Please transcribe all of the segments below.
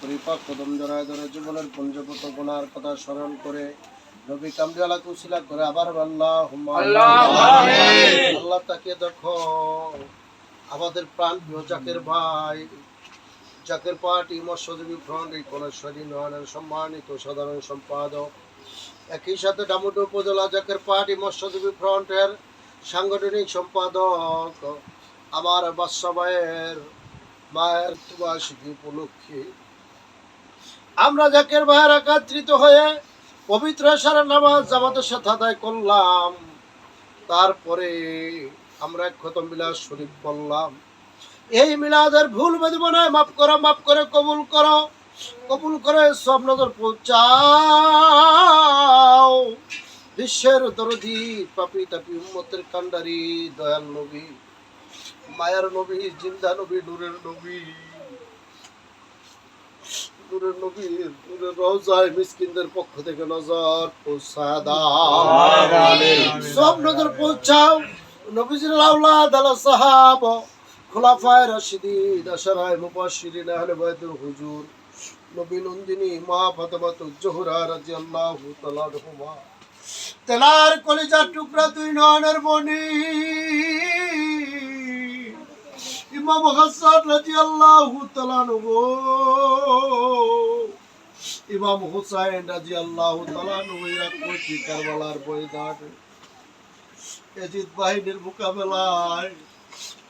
পরিপাক কদম জড়ায় ধরে জীবনের পঞ্চপত গুণার কথা স্মরণ করে নবী কামরিওয়ালা কুশিলা করে আবার আল্লাহ আল্লাহ তাকে দেখো আমাদের প্রাণ প্রিয় জাকের ভাই। জাকের পার্টি মৎস্যজীবী ফ্রন্ট এই কলেশ্বরী নয়নের সম্মানিত সাধারণ সম্পাদক। একই সাথে ডামুডো উপজেলা জাকের পার্টি মৎস্যজীবী ফ্রন্টের সাংগঠনিক সম্পাদক আমার বাদশা ভাইয়ের মায়ের উপলক্ষে আমরা জাকের ভাইয়ের একাত্রিত হয়ে পবিত্র সারা নামাজ জামাতের সাথে আদায় করলাম। তারপরে আমরা খতম বিলাস শরীফ করলাম এই মিলাদের ভুল বেদবনায় মাফ করো, মাফ করে কবুল করো, কবুল করে সব নজর পৌঁছাও। বিশ্বের দরদি, পাপি তাপি উম্মতের কান্ডারি দয়াল নবী। মায়ার নবী, জিন্দা নবী, নূরের নবী। নূরের নবী, নূরের রওজায় মিসকিনদের পক্ষ থেকে নজর পৌঁছা সব নজর পৌঁছাও। নবীজির আওলাদ আলা সাহাব, খোলাফায় রাশিদিন, আশারায় মুবাশশিরিন, আহলে বাইতুল হুজুর। নবী নন্দিনী মা ফাতেমাতু জোহরা রাদিয়াল্লাহু তাআলা তেলার কলিজার টুকরা দুই নয়নের মনি ইমাম হাসান তাআলা আনহু। ইমাম হুসাইন আনহু এক কারবালার এজিদ বাহিনীর মোকাবেলায়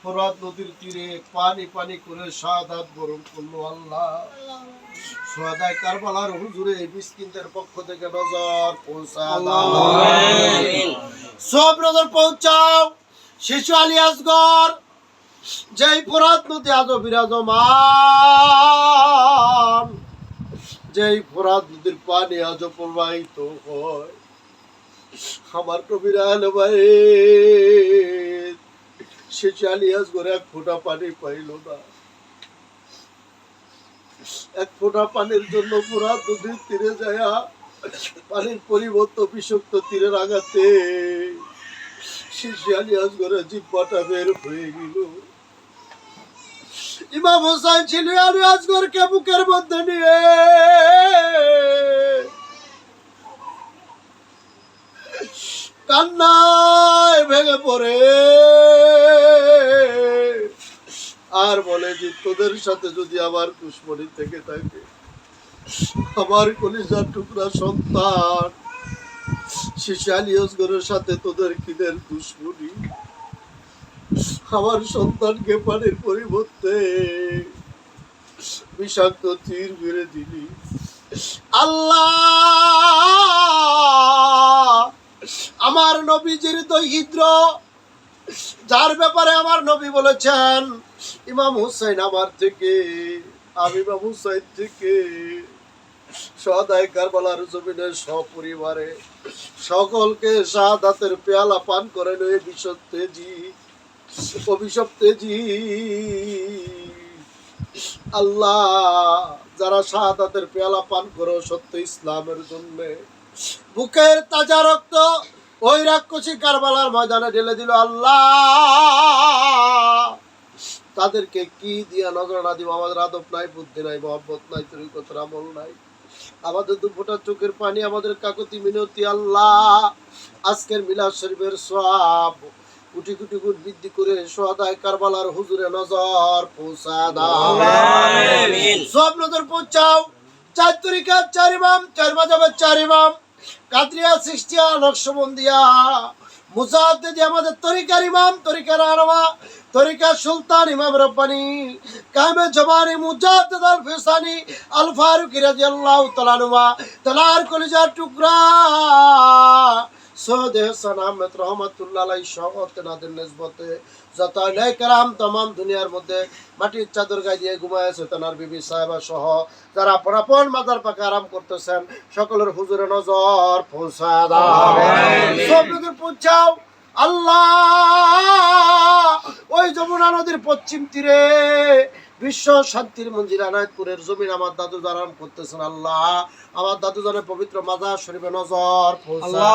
ফরাত নদীর তীরে পানি পানি করে সাদাত বরণ করল আল্লাহ। সোহাদায় কারবালার হুজুরে মিসকিনদের পক্ষ থেকে নজর পৌঁছা। সব নজর পৌঁছাও। শিশু আলী আসগর যেই ফরাত নদী আজও বিরাজমান। যেই ফরাত নদীর পানি আজও প্রবাহিত হয়। আমার কবিরা আলো ভাই, সে চালিয়াস করে এক ফোঁটা পানি পাইল না। এক ফোঁটা পানির জন্য পুরা নদীর তীরে যায়, পানির পরিবর্তন বিষাক্ত তীরের আঘাতে। সে চালিয়াস করে জিব্বাটা বের হয়ে গেল। ইমাম হোসাইন ছিল আলী আসগরকে বুকের মধ্যে নিয়ে। কান্নায় ভেঙে পড়ে। আর বলে যে, তোদের সাথে যদি আমার দুশ্মনী থেকে থাকে, আমার কলিজার টুকরা সন্তান শিশু আলিয়সগরের সাথে তোদের কিদের দুশ্মনী আমার সন্তানকে পানির পরিবর্তে বিষাক্ত তীর মেরে দিলি। আল্লাহ, আমার নবীজির দহিদ্র যার ব্যাপারে আমার নবী বলেছেন, ইমাম হুসাইন আমার থেকে, আমি ইমাম হুসাইন থেকে সদায় কারবালার জমিনের সপরিবারে সকলকে শাহাদাতের পেয়ালা পান করে নয় বিষদ তেজি অভিশপ তেজি আল্লাহ, যারা শাহাদাতের পেয়ালা পান করো সত্য ইসলামের জন্য। বুকের তাজা রক্ত ওই রাক্ষসী কারবালার ময়দানে ঢেলে দিল আল্লাহ। তাদেরকে কি দিয়া নজরানা দিব? আমাদের আদব নাই, বুদ্ধি নাই, মহব্বত নাই, তরিকতের আমল নাই। আমাদের দু ফোঁটা চোখের পানি আমাদের কাকতি মিনতি আল্লাহ। আজকের মিলাদ শরীফের সব কুটি কুটি গুণ বৃদ্ধি করে সোহাদায় কারবালার হুজুরে নজর পৌঁছা দাও। সব নজর পৌঁছাও। চার তরিকা চার ইমাম চার মাজাবের চার ইমাম। কাদরিয়া সৃষ্টিয়া নকশবন্দিয়া। মুজাদ্দিদি আমাদের তরিকার ইমাম তরিকার আরমা তরিকা সুলতান ইমাম রব্বানি কামে জবানি মুজাদ্দিদ আল ফিসানি আল ফারুক রাদিয়াল্লাহু তাআলা তালার কলিজার টুকরা। সৌদে হাসান আহমেদ রহমতুল্লাহ সহ তেনাদের নেসবতে। যত কারাম তমাম দুনিয়ার মধ্যে মাটির চাদর গায়ে দিয়ে ঘুমায় আছে তেনার বিবি সাহেবা সহ যারা আপন মাদার পাকে আরাম করতেছেন সকলের হুজুরে নজর পৌঁছা দাও। সব নজর পৌঁছাও আল্লাহ ওই যমুনা নদীর পশ্চিম তীরে বিশ্ব শান্তির মন্দির আনায়তপুরের জমিন আমার দাদু আরাম করতেছেন আল্লাহ। আমার দাদু জানের পবিত্র মাজার শরীফে নজর পৌঁছা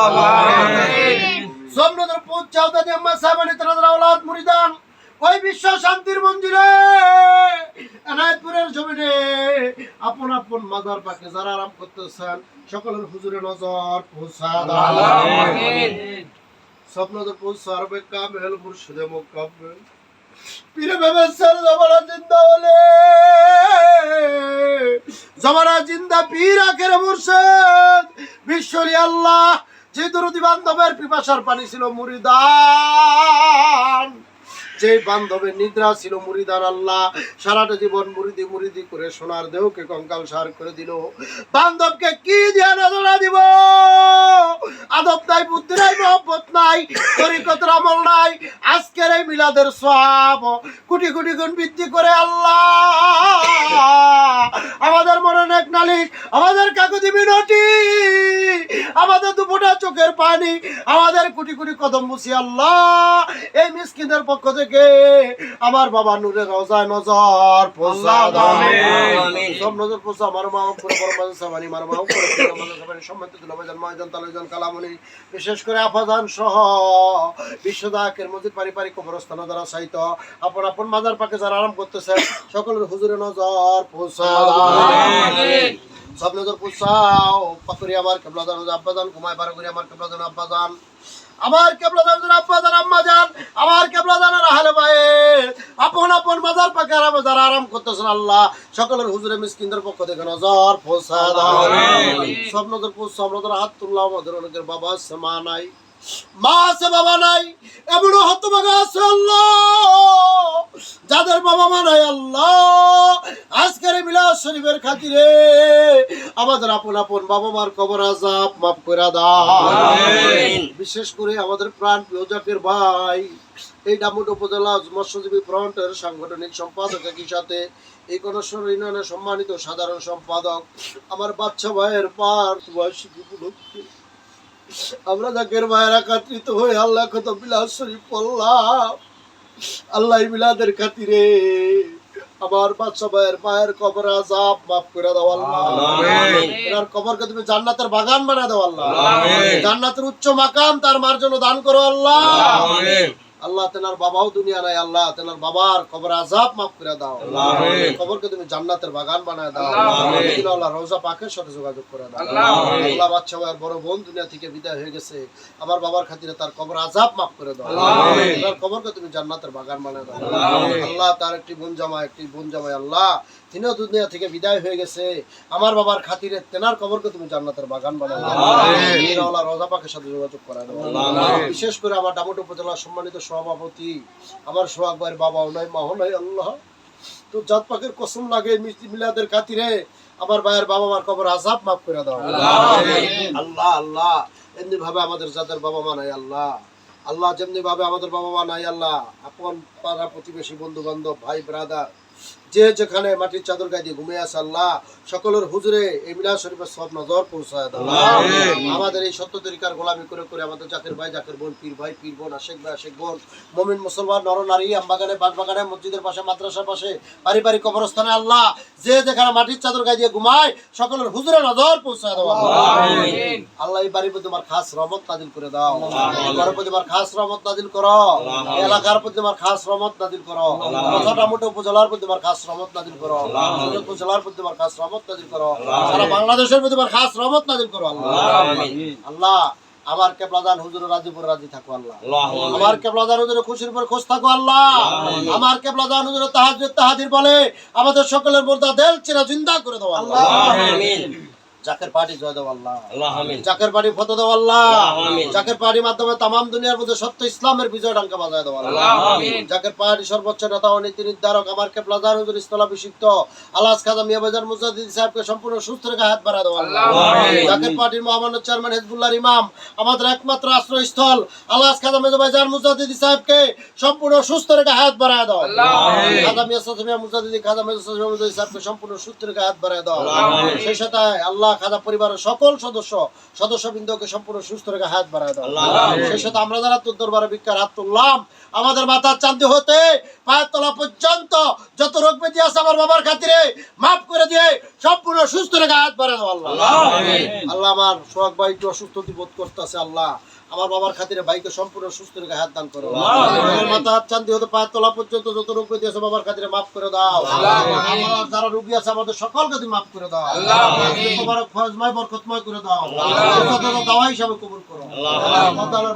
পৌঁছাও দাদি আম্মা সাহেব আলী তারা আওলাদ মুরিদান ওই বিশ্ব শান্তির জমিনে আপন আপন মাজার পাকে যারা আরাম করতেছেন সকলের হুজুরে নজর পৌঁছা দাও। স্বপ্ন তো পৌঁছা আরবে কামেল মুর্শিদে পীরে ভেবে স্যার জমানা জিন্দা বলে। জমানা জিন্দা পীর আখের মুর্শেদ। বিশ্বরি আল্লাহ যে দরদি বান্ধবের পিপাসার পানি ছিল মুরিদান। যে বান্ধবের নিদ্রা ছিল মুরিদান আল্লাহ, সারাটা জীবন মুরিদি মুরিদি করে সোনার দেহকে কঙ্কাল সার করে দিল। বান্ধবকে কি দিয়ে নজরা দিব? আদব নাই, বুদ্ধি নাই, মহব্বত নাই তরিকতের আমল নাই। আজকের এই মিলাদের সব কোটি কোটি গুণ বৃদ্ধি করে আল্লাহ। আমাদের মনে এক নালিশ, আমাদের কাকুতি মিনতি আমাদের দুপুটা চোখের পানি, আমাদের কোটি কোটি কদম মুছি আল্লাহ। এই মিসকিনের পক্ষ থেকে আমার বাবা নূরের রোজায় নজর পৌঁছা সব নজর পৌঁছা আমার মা করে বড় মানুষ সাবানি আমার মা করে সম্মানিত মহাজন কালামনি বিশেষ করে আফাজান সহ বিশ্বদাকের মসজিদ পারিবারিক কবরস্থান যারা সাহিত্য আপন আপন মাজার পাকে যারা আরাম করতেছে সকলের হুজুরে নজর দাও। সব নজর পাকুরি আমার কেবলাদান আব্বাজান ঘুমায় আমার কেবলাদান আব্বাজান। আমার কেবলাদান আম্মা আম্মাজান আমার কেবলাদান আহলে ভাই আপন আপন মাজার পাকে আরাম যারা আরাম করতেছেন আল্লাহ সকলের হুজুরে মিসকিনদের পক্ষ থেকে নজর পৌঁছা দাও। আমিন। সব নজর পৌঁছা সব নজর হাত তুল্লাহ আমাদের অনেকের বাবা মা নাই। মা আছে বাবা নাই এমনও হতভাগা আছে আল্লাহ। যাদের বাবা মা নাই আল্লাহ আজকের শরীফের খাতিরে আমাদের আপন আপন বাবা মার কবর আজাব মাফ করে দাও। বিশেষ করে আমাদের প্রাণ প্রিয় জাকের ভাই এই ডামুট উপজেলা মৎস্যজীবী ফ্রন্টের সাংগঠনিক সম্পাদক একই সাথে এই কনস্বর ইউনিয়নের সম্মানিত সাধারণ সম্পাদক আমার বাচ্চা ভাইয়ের পার উপলক্ষে আমরা জাকের মায়ের একাত্রিত হয়ে আল্লাহ কত বিলাস শরীফ পড়লাম। আল্লাহ বিলাদের খাতিরে আমার বাচ্চা ভাইয়ের মায়ের কবর আজাব মাফ করে দাও আল্লাহ। এনার কবরকে তুমি জান্নাতের বাগান বানায় দাও আল্লাহ। জান্নাতের উচ্চ মাকাম তার মার জন্য দান করো আল্লাহ। আমিন। আল্লাহ তেনার বাবাও দুনিয়া নাই আল্লাহ তেনার বাবার কবর আজাব মাফ করে দাও। কবরকে তুমি জান্নাতের বাগান বানায় দাও। আল্লাহ রোজা পাকের সাথে যোগাযোগ করে দাও। আল্লাহ বাচ্চা ভাইয়ের বড় বোন দুনিয়া থেকে বিদায় হয়ে গেছে। আমার বাবার খাতিরে তার কবর আজাব মাফ করে দাও। তার কবরকে তুমি জান্নাতের বাগান বানায় দাও। আল্লাহ তার একটি বোন জামাই একটি বোন জামাই আল্লাহ তিনিও দুনিয়া থেকে বিদায় হয়ে গেছে। আমার বাবার খাতিরে তেনার কবরকে তুমি জান্নাতের বাগান আল্লাহ। রোজা পাকের সাথে যোগাযোগ করে। বিশেষ করে আমার ডামট উপজেলার সম্মানিত সভাপতি আমার সোহাগ ভাইয়ের বাবাও নাই মাও নাই আল্লাহ। তো জাত পাকের কসম লাগে মিলাদের খাতিরে আমার ভাইয়ের বাবা মার কবর আজাব মাফ করে দাও। আল্লাহ। আল্লাহ এমনি ভাবে আমাদের যাদের বাবা মা নাই আল্লাহ। আল্লাহ যেমনি ভাবে আমাদের বাবা মা নাই আল্লাহ। আপন পাড়া প্রতিবেশী বন্ধু বান্ধব ভাই ব্রাদার যে যেখানে মাটির চাদর গায়ে দিয়ে ঘুমিয়ে আছে আল্লাহ সকলের হুজুরে এই মিলাদ শরীফের সব নজর পৌঁছায় দাও। আমিন। আমাদের এই সত্য তরিকার গোলামি করে করে আমাদের জাকের ভাই জাকের বোন পীর ভাই পীর বোন আশেক ভাই আশেক বোন মমিন মুসলমান নর নারী আমবাগানে বাগানে মসজিদের পাশে মাদ্রাসার পাশে পারিবারিক কবরস্থানে আল্লাহ যে যেখানে মাটির চাদর গায়ে দিয়ে ঘুমায় সকলের হুজুরে নজর পৌঁছায় দাও আল্লাহ। আমিন। আল্লাহ এই বাড়ির প্রতি আমার খাস রহমত নাজিল করে দাও। ঘরের প্রতি আমার খাস রহমত নাজিল করো। এলাকার প্রতি আমার খাস রহমত নাজিল করো। কথাটা মোটে উপজেলার প্রতি আমার খাস রহমত নাজিল করো। সুযোগ উপজেলার প্রতি আমার খাস রহমত নাজিল করো। সারা বাংলাদেশের প্রতি আমার খাস রহমত নাজিল করো আল্লাহ আল্লাহ আমার কেবলাদান হুজুর রাজিপুর রাজি থাকো আল্লাহ। আমার কেবলাদান হুজুরের খুশির উপর খুশ থাকো আল্লাহ। আমার কেবলাদান হুজুরের তাহাজ্জুদ তাহাদির বলে আমাদের সকলের মোর্দা দেল চিরা জিন্দা করে দাও আল্লাহ। আমিন। জাকের পার্টি জয় দাও আল্লাহ। জাকের পার্টি ফত দাও আল্লাহ। আমিন। জাকের পার্টির মাধ্যমে তামাম দুনিয়ার মধ্যে সত্য ইসলামের বিজয় ডাঙ্কা বাজায় আল্লাহ। জাকের পার্টি সর্বোচ্চ নেতা ও নীতি নির্ধারক আমার কেবলাদান হুজুর ইস্তলাভিষিক্ত আলাস খাজা মিয়া বাজার সাহেবকে সম্পূর্ণ সুস্থ রেখে হাত আল্লাহ। জাকের পার্টির মহামান্য চেয়ারম্যান হেজবুল্লাহর ইমাম আমাদের একমাত্র আশ্রয়স্থল আলাস খাজা মুজাদ্দিদ সাহেবকে সম্পূর্ণ সুস্থ রেখে হাত বাড়ায় দাও। খাজা মিয়া খাজা মুজাদ্দিদ সাহেবকে সম্পূর্ণ সুস্থ রেখে হাত বাড়ায় দাও। সেই সাথে আল্লাহ খাজা পরিবারের সকল সদস্য সদস্যবৃন্দকে সম্পূর্ণ সুস্থ রেখে হাত বাড়ায় দাও। সেই সাথে আমরা যারা তোর দরবারে ভিক্ষার হাত তুললাম আমাদের মাথার চান্দি হতে পায়ের তলা পর্যন্ত রোগ আছে আমার বাবার খাতিরে মাফ করে দিয়ে সম্পূর্ণ সুস্থ রেখে হাত বাড়ায় দাও আল্লাহ। আল্লাহ আমার সোহাগ ভাই একটু অসুস্থ বোধ করতেছে আল্লাহ। আমার বাবার খাতিরে ভাইকে সম্পূর্ণ সুস্থ রেখে হাত দান করো। মাথা হাত চান্দি হতে পায়ের তলা পর্যন্ত যত রোগ ব্যাধি আছে বাবার খাতিরে মাফ করে দাও। আমার যারা রোগী আছে আমাদের সকলকে তুমি মাফ করে দাও। তোমার ফজময় বরকতময় করে দাও। দাওয়া হিসাবে কবুল করো।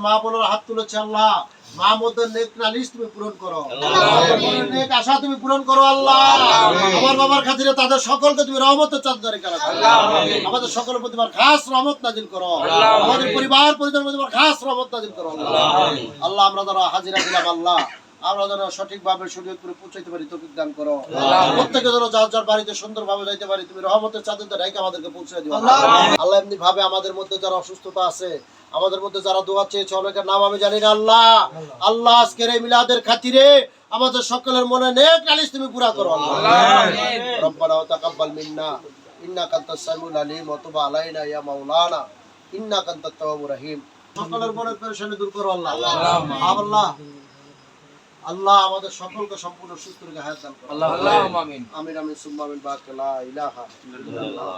মা বোনেরা হাত তুলেছে আল্লাহ। মা মধ্যে নেক নালিশ তুমি পূরণ করো। আল্লাহ। আমার বোনের নেক আশা তুমি পূরণ করো আল্লাহ। আমার বাবার খাতিরে তাদের সকলকে তুমি রহমতের চাঁদারি করা। আমাদের সকলের প্রতি তোমার খাস রহমত নাজিল করো। আমাদের পরিবার পরিজনের প্রতি তোমার খাস রহমত নাজিল করো। আল্লাহ আমরা যারা হাজিরা দিলাম আল্লাহ। আমরা যেন সঠিকভাবে শরীয়তপুরে পৌঁছাইতে পারি তৌফিক দান করো। প্রত্যেকে যেন যার যার বাড়িতে সুন্দরভাবে যাইতে পারি তুমি রহমতের চাঁদের আমাদেরকে পৌঁছে দিও। আল্লাহ। আল্লাহ এমনি ভাবে আমাদের মধ্যে যারা অসুস্থতা আছে আমাদের মধ্যে যারা দোয়া চেয়েছে অনেকের নাম আমি জানি না আল্লাহ। আল্লাহ। আজকের এই মিলাদের খাতিরে আমাদের সকলের মনে নেক নালিশ তুমি পুরা করো রব্বানা তাকাব্বাল মিন্না আলিম আলাইনা ইয়া মাওলানা তাওয়াবুর রহিম। সকলের মনে পেরেশানি দূর করো আল্লাহ। আল্লাহ আল্লাহ আমাদের সকলকে সম্পূর্ণ সুস্থ রেখে হায়াত দান করো। আল্লাহ আমিন। আমিন সুম্মা আমিন বাকালা ইলাহা ইল্লাল্লাহ।